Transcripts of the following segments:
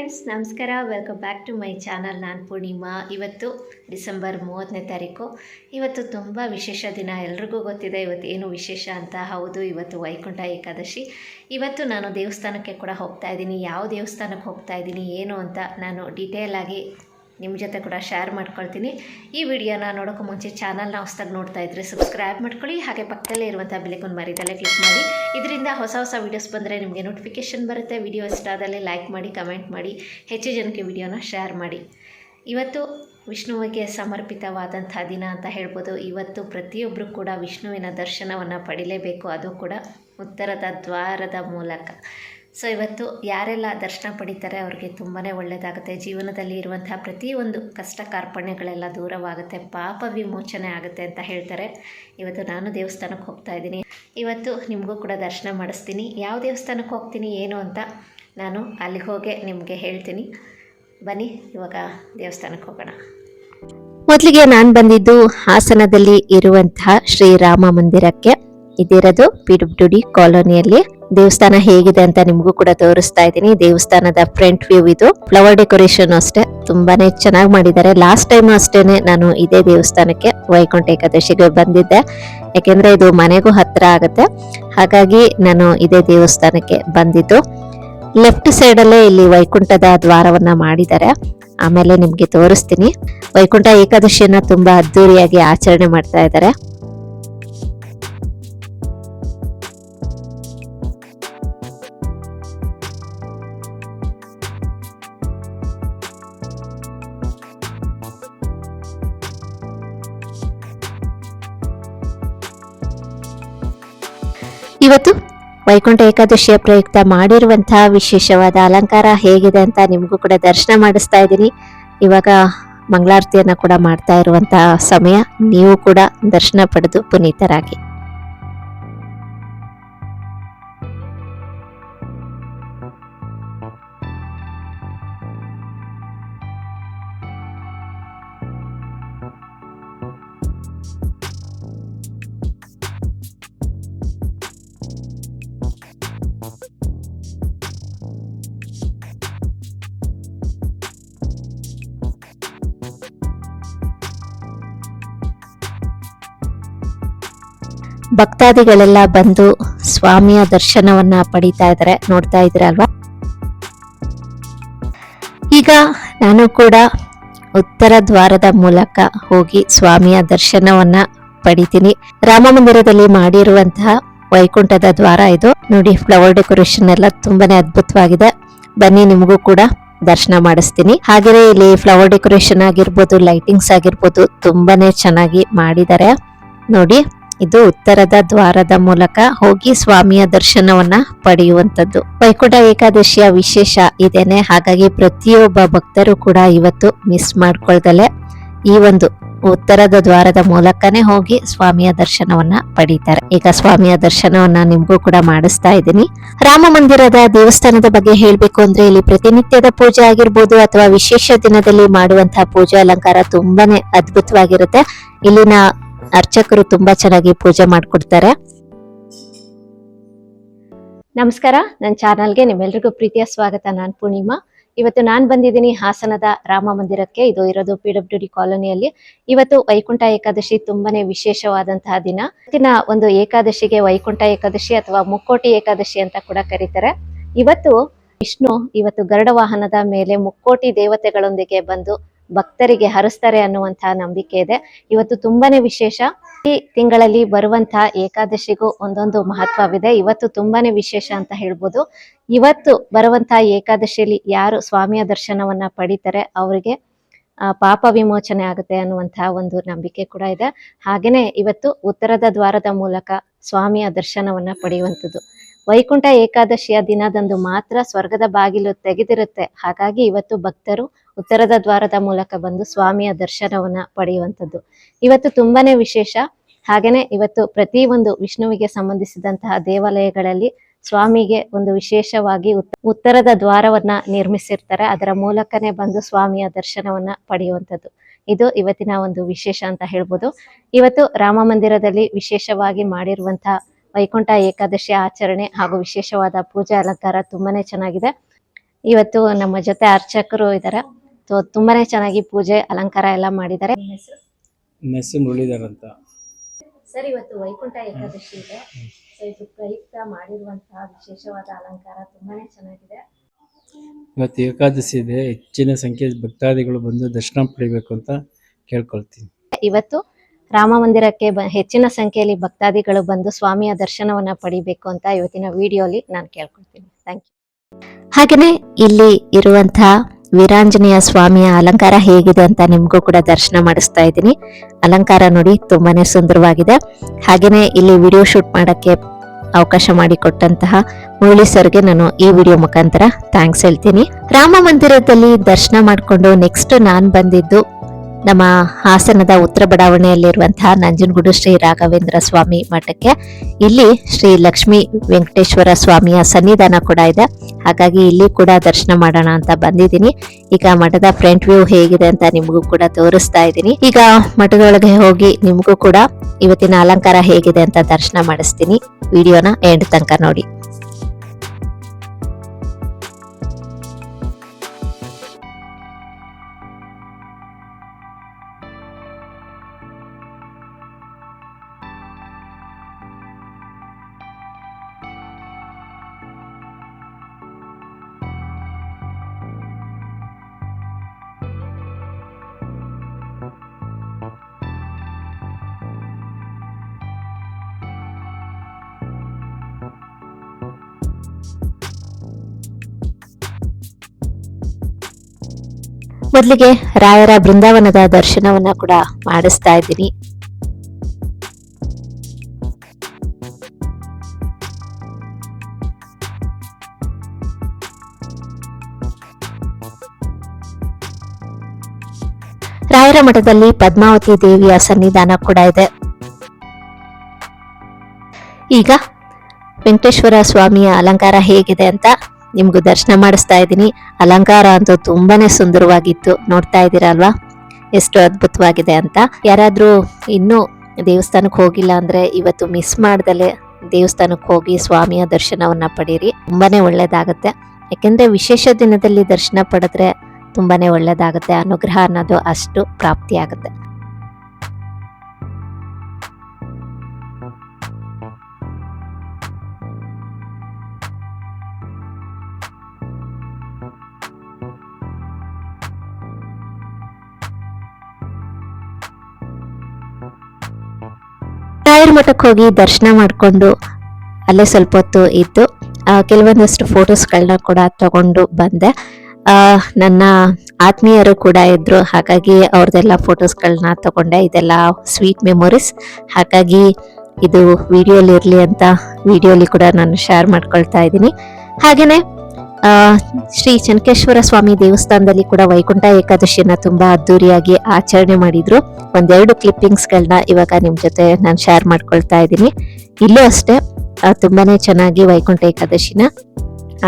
Friends ನಮಸ್ಕಾರ. Welcome back to my channel ನಾನು ಪೂರ್ಣಿಮಾ. ಇವತ್ತು ಡಿಸೆಂಬರ್ ಮೂವತ್ತನೇ ತಾರೀಕು. ಇವತ್ತು ತುಂಬ ವಿಶೇಷ ದಿನ. ಎಲ್ರಿಗೂ ಗೊತ್ತಿದೆ, ಇವತ್ತು ಏನು ವಿಶೇಷ ಅಂತ. ಹೌದು, ಇವತ್ತು ವೈಕುಂಠ ಏಕಾದಶಿ. ಇವತ್ತು ನಾನು ದೇವಸ್ಥಾನಕ್ಕೆ ಕೂಡ ಹೋಗ್ತಾ ಇದ್ದೀನಿ. ಯಾವ ದೇವಸ್ಥಾನಕ್ಕೆ ಹೋಗ್ತಾ ಇದ್ದೀನಿ, ಏನು ಅಂತ ನಾನು ಡೀಟೇಲಾಗಿ ನಿಮ್ಮ ಜೊತೆ ಕೂಡ ಶೇರ್ ಮಾಡ್ಕೊಳ್ತೀನಿ. ಈ ವಿಡಿಯೋನ ನೋಡೋಕ್ಕೂ ಮುಂಚೆ ಚಾನಲ್ನ ಹೊಸದಾಗಿ ನೋಡ್ತಾ ಇದ್ರೆ ಸಬ್ಸ್ಕ್ರೈಬ್ ಮಾಡ್ಕೊಳ್ಳಿ. ಹಾಗೆ ಪಕ್ಕದಲ್ಲೇ ಇರುವಂಥ ಬೆಲೆಕೊಂಡು ಮರಿದಲ್ಲೇ ಕ್ಲಿಕ್ ಮಾಡಿ. ಇದರಿಂದ ಹೊಸ ಹೊಸ ವೀಡಿಯೋಸ್ ಬಂದರೆ ನಿಮಗೆ ನೋಟಿಫಿಕೇಷನ್ ಬರುತ್ತೆ. ವಿಡಿಯೋ ಇಷ್ಟ ಆದಲ್ಲಿ ಲೈಕ್ ಮಾಡಿ ಕಮೆಂಟ್ ಮಾಡಿ, ಹೆಚ್ಚು ಜನಕ್ಕೆ ವಿಡಿಯೋನ ಶೇರ್ ಮಾಡಿ. ಇವತ್ತು ವಿಷ್ಣುವಿಗೆ ಸಮರ್ಪಿತವಾದಂಥ ದಿನ ಅಂತ ಹೇಳ್ಬೋದು. ಇವತ್ತು ಪ್ರತಿಯೊಬ್ಬರು ಕೂಡ ವಿಷ್ಣುವಿನ ದರ್ಶನವನ್ನು ಪಡಿಲೇಬೇಕು. ಅದು ಕೂಡ ಉತ್ತರದ ದ್ವಾರದ ಮೂಲಕ. ಸೊ ಇವತ್ತು ಯಾರೆಲ್ಲ ದರ್ಶನ ಪಡಿತಾರೆ ಅವ್ರಿಗೆ ತುಂಬಾ ಒಳ್ಳೆಯದಾಗುತ್ತೆ ಜೀವನದಲ್ಲಿ ಇರುವಂತಹ ಪ್ರತಿಯೊಂದು ಕಷ್ಟ ಕಾರ್ಪಣ್ಯಗಳೆಲ್ಲ ದೂರವಾಗುತ್ತೆ. ಪಾಪ ವಿಮೋಚನೆ ಆಗುತ್ತೆ ಅಂತ ಹೇಳ್ತಾರೆ. ಇವತ್ತು ನಾನು ದೇವಸ್ಥಾನಕ್ಕೆ ಹೋಗ್ತಾ ಇದ್ದೀನಿ. ಇವತ್ತು ನಿಮಗೂ ಕೂಡ ದರ್ಶನ ಮಾಡಿಸ್ತೀನಿ. ಯಾವ ದೇವಸ್ಥಾನಕ್ಕೆ ಹೋಗ್ತೀನಿ, ಏನು ಅಂತ ನಾನು ಅಲ್ಲಿಗೆ ಹೋಗಿ ನಿಮಗೆ ಹೇಳ್ತೀನಿ. ಬನ್ನಿ, ಇವಾಗ ದೇವಸ್ಥಾನಕ್ಕೆ ಹೋಗೋಣ. ಮೊದಲಿಗೆ ನಾನು ಬಂದಿದ್ದು ಹಾಸನದಲ್ಲಿ ಇರುವಂತಹ ಶ್ರೀರಾಮ ಮಂದಿರಕ್ಕೆ. ಇದಿರೋದು ಪಿ ಡಿ ಕಾಲೋನಿಯಲ್ಲಿ. ದೇವಸ್ಥಾನ ಹೇಗಿದೆ ಅಂತ ನಿಮಗೂ ಕೂಡ ತೋರಿಸ್ತಾ ಇದ್ದೀನಿ. ದೇವಸ್ಥಾನದ ಫ್ರಂಟ್ ವ್ಯೂ ಇದು. ಫ್ಲವರ್ ಡೆಕೋರೇಷನ್ ಅಷ್ಟೇ. ತುಂಬಾನೇ ಚೆನ್ನಾಗಿ ಮಾಡಿದ್ದಾರೆ. ಲಾಸ್ಟ್ ಟೈಮ್ ಅಷ್ಟೇನೆ ನಾನು ಇದೇ ದೇವಸ್ಥಾನಕ್ಕೆ ವೈಕುಂಠ ಏಕಾದಶಿಗೆ ಬಂದಿದ್ದೆ. ಯಾಕೆಂದ್ರೆ ಇದು ಮನೆಗೂ ಹತ್ರ ಆಗುತ್ತೆ. ಹಾಗಾಗಿ ನಾನು ಇದೇ ದೇವಸ್ಥಾನಕ್ಕೆ ಬಂದಿದ್ದು. ಲೆಫ್ಟ್ ಸೈಡ್ ಅಲ್ಲೇ ಇಲ್ಲಿ ವೈಕುಂಠದ ದ್ವಾರವನ್ನ ಮಾಡಿದ್ದಾರೆ. ಆಮೇಲೆ ನಿಮ್ಗೆ ತೋರಿಸ್ತೀನಿ. ವೈಕುಂಠ ಏಕಾದಶಿಯನ್ನ ತುಂಬಾ ಅದ್ದೂರಿಯಾಗಿ ಆಚರಣೆ ಮಾಡ್ತಾ ಇದ್ದಾರೆ. ಇವತ್ತು ವೈಕುಂಠ ಏಕಾದಶಿಯ ಪ್ರಯುಕ್ತ ಮಾಡಿರುವಂತಹ ವಿಶೇಷವಾದ ಅಲಂಕಾರ ಹೇಗಿದೆ ಅಂತ ನಿಮಗೂ ಕೂಡ ದರ್ಶನ ಮಾಡಿಸ್ತಾ ಇದ್ದೀನಿ. ಇವಾಗ ಮಂಗಳಾರತಿಯನ್ನು ಕೂಡ ಮಾಡ್ತಾ ಇರುವಂತಹ ಸಮಯ, ನೀವು ಕೂಡ ದರ್ಶನ ಪಡೆದು ಪುನೀತರಾಗಿ. ಭಕ್ತಾದಿಗಳೆಲ್ಲ ಬಂದು ಸ್ವಾಮಿಯ ದರ್ಶನವನ್ನ ಪಡಿತಾ ಇದ್ದಾರೆ ನೋಡ್ತಾ ಇದ್ದೀರಲ್ವಾ? ಈಗ ನಾನು ಕೂಡ ಉತ್ತರ ದ್ವಾರದ ಮೂಲಕ ಹೋಗಿ ಸ್ವಾಮಿಯ ದರ್ಶನವನ್ನ ಪಡಿತೀನಿ. ರಾಮ ಮಂದಿರದಲ್ಲಿ ಮಾಡಿರುವಂತಹ ವೈಕುಂಠದ ದ್ವಾರ ಇದು. ನೋಡಿ, ಫ್ಲವರ್ ಡೆಕೋರೇಷನ್ ಎಲ್ಲ ತುಂಬಾನೇ ಅದ್ಭುತವಾಗಿದೆ. ಬನ್ನಿ, ನಿಮಗೂ ಕೂಡ ದರ್ಶನ ಮಾಡಿಸ್ತೀನಿ. ಹಾಗೆಯೇ ಇಲ್ಲಿ ಫ್ಲವರ್ ಡೆಕೋರೇಷನ್ ಆಗಿರ್ಬೋದು, ಲೈಟಿಂಗ್ಸ್ ಆಗಿರ್ಬೋದು, ತುಂಬಾನೇ ಚೆನ್ನಾಗಿ ಮಾಡಿದ್ದಾರೆ. ನೋಡಿ ಇದು ಉತ್ತರದ ದ್ವಾರದ ಮೂಲಕ ಹೋಗಿ ಸ್ವಾಮಿಯ ದರ್ಶನವನ್ನ ಪಡೆಯುವಂತದ್ದು ವೈಕುಂಠ ಏಕಾದಶಿಯ ವಿಶೇಷ ಇದೇನೆ. ಹಾಗಾಗಿ ಪ್ರತಿಯೊಬ್ಬ ಭಕ್ತರು ಕೂಡ ಇವತ್ತು ಮಿಸ್ ಮಾಡ್ಕೊಳ್ದಲೆ ಈ ಒಂದು ಉತ್ತರದ ದ್ವಾರದ ಮೂಲಕನೇ ಹೋಗಿ ಸ್ವಾಮಿಯ ದರ್ಶನವನ್ನ ಪಡೀತಾರೆ. ಈಗ ಸ್ವಾಮಿಯ ದರ್ಶನವನ್ನ ನಿಮ್ಗೂ ಕೂಡ ಮಾಡಿಸ್ತಾ ಇದ್ದೀನಿ. ರಾಮ ಮಂದಿರದ ದೇವಸ್ಥಾನದ ಬಗ್ಗೆ ಹೇಳ್ಬೇಕು ಅಂದ್ರೆ ಇಲ್ಲಿ ಪ್ರತಿನಿತ್ಯದ ಪೂಜೆ ಆಗಿರ್ಬೋದು ಅಥವಾ ವಿಶೇಷ ದಿನದಲ್ಲಿ ಮಾಡುವಂತಹ ಪೂಜಾ ಅಲಂಕಾರ ತುಂಬಾನೇ ಅದ್ಭುತವಾಗಿರುತ್ತೆ. ಇಲ್ಲಿನ ಅರ್ಚಕರು ತುಂಬಾ ಚೆನ್ನಾಗಿ ಪೂಜೆ ಮಾಡಿಕೊಡ್ತಾರೆ. ನಮಸ್ಕಾರ ನನ್ನ ಚಾನಲ್ಗೆ ನಿಮ್ಮೆಲ್ರಿಗೂ ಪ್ರೀತಿಯ ಸ್ವಾಗತ. ನಾನು ಪೂರ್ಣಿಮಾ. ಇವತ್ತು ನಾನು ಬಂದಿದ್ದೀನಿ ಹಾಸನದ ರಾಮ ಮಂದಿರಕ್ಕೆ. ಇದು ಇರೋದು ಪಿ ಡಬ್ಲ್ಯೂ ಡಿ ಕಾಲೋನಿಯಲ್ಲಿ. ಇವತ್ತು ವೈಕುಂಠ ಏಕಾದಶಿ ತುಂಬಾನೇ ವಿಶೇಷವಾದಂತಹ ದಿನ. ಇವತ್ತಿನ ಒಂದು ಏಕಾದಶಿಗೆ ವೈಕುಂಠ ಏಕಾದಶಿ ಅಥವಾ ಮುಕ್ಕೋಟಿ ಏಕಾದಶಿ ಅಂತ ಕೂಡ ಕರೀತಾರೆ. ಇವತ್ತು ವಿಷ್ಣು, ಇವತ್ತು ಗರುಡ ವಾಹನದ ಮೇಲೆ ಮುಕ್ಕೋಟಿ ದೇವತೆಗಳೊಂದಿಗೆ ಬಂದು ಭಕ್ತರಿಗೆ ಹರಿಸ್ತಾರೆ ಅನ್ನುವಂತಹ ನಂಬಿಕೆ ಇದೆ. ಇವತ್ತು ತುಂಬಾನೇ ವಿಶೇಷ. ಈ ತಿಂಗಳಲ್ಲಿ ಬರುವಂತಹ ಏಕಾದಶಿಗೂ ಒಂದೊಂದು ಮಹತ್ವವಿದೆ. ಇವತ್ತು ತುಂಬಾನೇ ವಿಶೇಷ ಅಂತ ಹೇಳ್ಬೋದು. ಇವತ್ತು ಬರುವಂತಹ ಏಕಾದಶಿಯಲ್ಲಿ ಯಾರು ಸ್ವಾಮಿಯ ದರ್ಶನವನ್ನ ಪಡಿತಾರೆ, ಅವರಿಗೆ ಪಾಪ ವಿಮೋಚನೆ ಆಗುತ್ತೆ ಅನ್ನುವಂತಹ ಒಂದು ನಂಬಿಕೆ ಕೂಡ ಇದೆ. ಹಾಗೇನೆ ಇವತ್ತು ಉತ್ತರದ ದ್ವಾರದ ಮೂಲಕ ಸ್ವಾಮಿಯ ದರ್ಶನವನ್ನ ಪಡೆಯುವಂಥದ್ದು. ವೈಕುಂಠ ಏಕಾದಶಿಯ ದಿನದಂದು ಮಾತ್ರ ಸ್ವರ್ಗದ ಬಾಗಿಲು ತೆಗೆದಿರುತ್ತೆ. ಹಾಗಾಗಿ ಇವತ್ತು ಭಕ್ತರು ಉತ್ತರದ ದ್ವಾರದ ಮೂಲಕ ಬಂದು ಸ್ವಾಮಿಯ ದರ್ಶನವನ್ನ ಪಡೆಯುವಂಥದ್ದು. ಇವತ್ತು ತುಂಬಾನೇ ವಿಶೇಷ. ಹಾಗೇನೆ ಇವತ್ತು ಪ್ರತಿ ಒಂದು ವಿಷ್ಣುವಿಗೆ ಸಂಬಂಧಿಸಿದಂತಹ ದೇವಾಲಯಗಳಲ್ಲಿ ಸ್ವಾಮಿಗೆ ಒಂದು ವಿಶೇಷವಾಗಿ ಉತ್- ಉತ್ತರದ ದ್ವಾರವನ್ನ ನಿರ್ಮಿಸಿರ್ತಾರೆ. ಅದರ ಮೂಲಕನೇ ಬಂದು ಸ್ವಾಮಿಯ ದರ್ಶನವನ್ನ ಪಡೆಯುವಂಥದ್ದು. ಇದು ಇವತ್ತಿನ ಒಂದು ವಿಶೇಷ ಅಂತ ಹೇಳ್ಬೋದು. ಇವತ್ತು ರಾಮ ಮಂದಿರದಲ್ಲಿ ವಿಶೇಷವಾಗಿ ಮಾಡಿರುವಂತಹ ವೈಕುಂಠ ಏಕಾದಶಿ ಆಚರಣೆ ಹಾಗೂ ವಿಶೇಷವಾದ ಪೂಜಾ ಅಲಂಕಾರ ತುಂಬಾನೇ ಚೆನ್ನಾಗಿದೆ. ಇವತ್ತು ನಮ್ಮ ಜೊತೆ ಅರ್ಚಕರು ಇದ್ದಾರೆ ತುಂಬಾನೇ ಚೆನ್ನಾಗಿ ಪೂಜೆ ಅಲಂಕಾರ ಎಲ್ಲ ಮಾಡಿದ್ದಾರೆ. ಮೆಸ್ಸು ಮುರಳೀಧರ್ ಅಂತ. ಸರ್ ಇವತ್ತು ವೈಕುಂಠ ಏಕಾದಶಿ ಇದೆ. ಸೊ ಇದು ಪ್ರಯುಕ್ತ ಮಾಡಿರುವಂತಹ ವಿಶೇಷವಾದ ಅಲಂಕಾರ ತುಂಬಾನೇ ಚೆನ್ನಾಗಿದೆ. ಇವತ್ತು ಏಕಾದಶಿ ಇದೆ. ಹೆಚ್ಚಿನ ಸಂಖ್ಯೆ ಭಕ್ತಾದಿಗಳು ಬಂದು ದರ್ಶನ ಪಡಿಬೇಕು ಅಂತ ಕೇಳ್ಕೊಳ್ತೀನಿ. ಇವತ್ತು ರಾಮ ಮಂದಿರಕ್ಕೆ ಹೆಚ್ಚಿನ ಸಂಖ್ಯೆಯಲ್ಲಿ ಭಕ್ತಾದಿಗಳು ಬಂದು ಸ್ವಾಮಿಯ ದರ್ಶನವನ್ನ ಪಡಿಬೇಕು ಅಂತ ಇವತ್ತಿನ ವಿಡಿಯೋಲಿ ನಾನು ಕೇಳ್ಕೊಳ್ತೀನಿ. ಥ್ಯಾಂಕ್ ಯು ಹಾಗೇನೆ ಇಲ್ಲಿ ಇರುವಂತಹ ವೀರಾಂಜನೇಯ ಸ್ವಾಮಿಯ ಅಲಂಕಾರ ಹೇಗಿದೆ ಅಂತ ನಿಮಗೂ ಕೂಡ ದರ್ಶನ ಮಾಡಿಸ್ತಾ ಇದ್ದೀನಿ. ಅಲಂಕಾರ ನೋಡಿ ತುಂಬಾನೇ ಸುಂದರವಾಗಿದೆ. ಹಾಗೇನೆ ಇಲ್ಲಿ ವಿಡಿಯೋ ಶೂಟ್ ಮಾಡಕ್ಕೆ ಅವಕಾಶ ಮಾಡಿಕೊಟ್ಟಂತಹ ಮುರಳಿ ಸರ್ಗೆ ನಾನು ಈ ವಿಡಿಯೋ ಮುಖಾಂತರ ಥ್ಯಾಂಕ್ಸ್ ಹೇಳ್ತೀನಿ. ರಾಮ ಮಂದಿರದಲ್ಲಿ ದರ್ಶನ ಮಾಡಿಕೊಂಡು ನೆಕ್ಸ್ಟ್ ನಾನು ಬಂದಿದ್ದು ನಮ್ಮ ಹಾಸನದ ಉತ್ತರ ಬಡಾವಣೆಯಲ್ಲಿರುವಂತಹ ನಂಜನಗೂಡು ಶ್ರೀ ರಾಘವೇಂದ್ರ ಸ್ವಾಮಿ ಮಠಕ್ಕೆ ಇಲ್ಲಿ ಶ್ರೀ ಲಕ್ಷ್ಮೀ ವೆಂಕಟೇಶ್ವರ ಸ್ವಾಮಿಯ ಸನ್ನಿಧಾನ ಕೂಡ ಇದೆ. ಹಾಗಾಗಿ ಇಲ್ಲಿ ಕೂಡ ದರ್ಶನ ಮಾಡೋಣ ಅಂತ ಬಂದಿದ್ದೀನಿ. ಈಗ ಮಠದ ಫ್ರಂಟ್ ವ್ಯೂ ಹೇಗಿದೆ ಅಂತ ನಿಮಗೂ ಕೂಡ ತೋರಿಸ್ತಾ ಇದ್ದೀನಿ. ಈಗ ಮಠದೊಳಗೆ ಹೋಗಿ ನಿಮಗೂ ಕೂಡ ಇವತ್ತಿನ ಅಲಂಕಾರ ಹೇಗಿದೆ ಅಂತ ದರ್ಶನ ಮಾಡಿಸ್ತೀನಿ. ವಿಡಿಯೋನ ಎಂಡ್ ತನಕ ನೋಡಿ. ಮೊದಲಿಗೆ ರಾಯರ ಬೃಂದಾವನದ ದರ್ಶನವನ್ನ ಕೂಡ ಮಾಡಿಸ್ತಾ ಇದ್ದೀನಿ. ರಾಯರ ಮಠದಲ್ಲಿ ಪದ್ಮಾವತಿ ದೇವಿಯ ಸನ್ನಿಧಾನ ಕೂಡ ಇದೆ. ಈಗ ವೆಂಕಟೇಶ್ವರ ಸ್ವಾಮಿಯ ಅಲಂಕಾರ ಹೇಗಿದೆ ಅಂತ ನಿಮ್ಗೂ ದರ್ಶನ ಮಾಡಿಸ್ತಾ ಇದ್ದೀನಿ. ಅಲಂಕಾರ ಅಂತೂ ತುಂಬಾನೇ ಸುಂದರವಾಗಿತ್ತು. ನೋಡ್ತಾ ಇದ್ದೀರಲ್ವಾ ಎಷ್ಟು ಅದ್ಭುತವಾಗಿದೆ ಅಂತ. ಯಾರಾದರೂ ಇನ್ನೂ ದೇವಸ್ಥಾನಕ್ಕೆ ಹೋಗಿಲ್ಲ ಅಂದರೆ ಇವತ್ತು ಮಿಸ್ ಮಾಡ್ದಲೆ ದೇವಸ್ಥಾನಕ್ಕೆ ಹೋಗಿ ಸ್ವಾಮಿಯ ದರ್ಶನವನ್ನು ಪಡೀರಿ. ತುಂಬಾನೇ ಒಳ್ಳೆಯದಾಗುತ್ತೆ ಯಾಕೆಂದರೆ ವಿಶೇಷ ದಿನದಲ್ಲಿ ದರ್ಶನ ಪಡೆದ್ರೆ ತುಂಬಾನೇ ಒಳ್ಳೆಯದಾಗುತ್ತೆ ಅನುಗ್ರಹ ಅನ್ನೋದು ಅಷ್ಟು ಪ್ರಾಪ್ತಿಯಾಗುತ್ತೆ. ರಾಯರ ಮಠಕ್ಕೆ ಹೋಗಿ ದರ್ಶನ ಮಾಡಿಕೊಂಡು ಅಲ್ಲೇ ಸ್ವಲ್ಪ ಹೊತ್ತು ಇದ್ದು ಕೆಲವೊಂದಷ್ಟು ಫೋಟೋಸ್ಗಳನ್ನ ಕೂಡ ತಗೊಂಡು ಬಂದೆ. ನನ್ನ ಆತ್ಮೀಯರು ಕೂಡ ಇದ್ರು. ಹಾಗಾಗಿ ಅವ್ರದ್ದೆಲ್ಲ ಫೋಟೋಸ್ಗಳನ್ನ ತಗೊಂಡೆ. ಇದೆಲ್ಲ ಸ್ವೀಟ್ ಮೆಮೊರೀಸ್. ಹಾಗಾಗಿ ಇದು ವಿಡಿಯೋಲಿ ಇರಲಿ ಅಂತ ವಿಡಿಯೋಲಿ ಕೂಡ ನಾನು ಶೇರ್ ಮಾಡ್ಕೊಳ್ತಾ ಇದ್ದೀನಿ. ಹಾಗೇನೆ ಆ, ಶ್ರೀ ಚನಕೇಶ್ವರ ಸ್ವಾಮಿ ದೇವಸ್ಥಾನದಲ್ಲಿ ಕೂಡ ವೈಕುಂಠ ಏಕಾದಶಿಯನ್ನ ತುಂಬಾ ಅದ್ದೂರಿಯಾಗಿ ಆಚರಣೆ ಮಾಡಿದ್ರು. ಒಂದೆರಡು ಕ್ಲಿಪ್ಪಿಂಗ್ಸ್ಗಳನ್ನ ಇವಾಗ ನಿಮ್ ಜೊತೆ ನಾನು ಶೇರ್ ಮಾಡ್ಕೊಳ್ತಾ ಇದ್ದೀನಿ. ಇಲ್ಲೂ ಅಷ್ಟೇ ತುಂಬಾನೇ ಚೆನ್ನಾಗಿ ವೈಕುಂಠ ಏಕಾದಶಿನ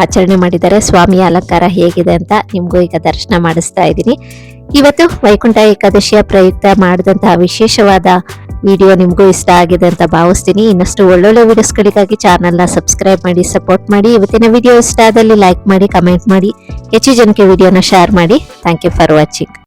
ಆಚರಣೆ ಮಾಡಿದ್ದಾರೆ. ಸ್ವಾಮಿಯ ಅಲಂಕಾರ ಹೇಗಿದೆ ಅಂತ ನಿಮಗೂ ಈಗ ದರ್ಶನ ಮಾಡಿಸ್ತಾ ಇದ್ದೀನಿ. ಇವತ್ತು ವೈಕುಂಠ ಏಕಾದಶಿಯ ಪ್ರಯುಕ್ತ ಮಾಡಿದಂತಹ ವಿಶೇಷವಾದ ವಿಡಿಯೋ ನಿಮಗೂ ಇಷ್ಟ ಆಗಿದೆ ಅಂತ ಭಾವಿಸ್ತೀನಿ. ಇನ್ನಷ್ಟು ಒಳ್ಳೊಳ್ಳೆ ವಿಡಿಯೋಸ್ಗಳಿಗಾಗಿ ಚಾನಲ್ನ ಸಬ್ಸ್ಕ್ರೈಬ್ ಮಾಡಿ ಸಪೋರ್ಟ್ ಮಾಡಿ. ಇವತ್ತಿನ ವಿಡಿಯೋ ಇಷ್ಟ ಆದಲ್ಲಿ ಲೈಕ್ ಮಾಡಿ ಕಮೆಂಟ್ ಮಾಡಿ. ಹೆಚ್ಚು ಜನಕ್ಕೆ ವಿಡಿಯೋನ ಶೇರ್ ಮಾಡಿ. Thank you for watching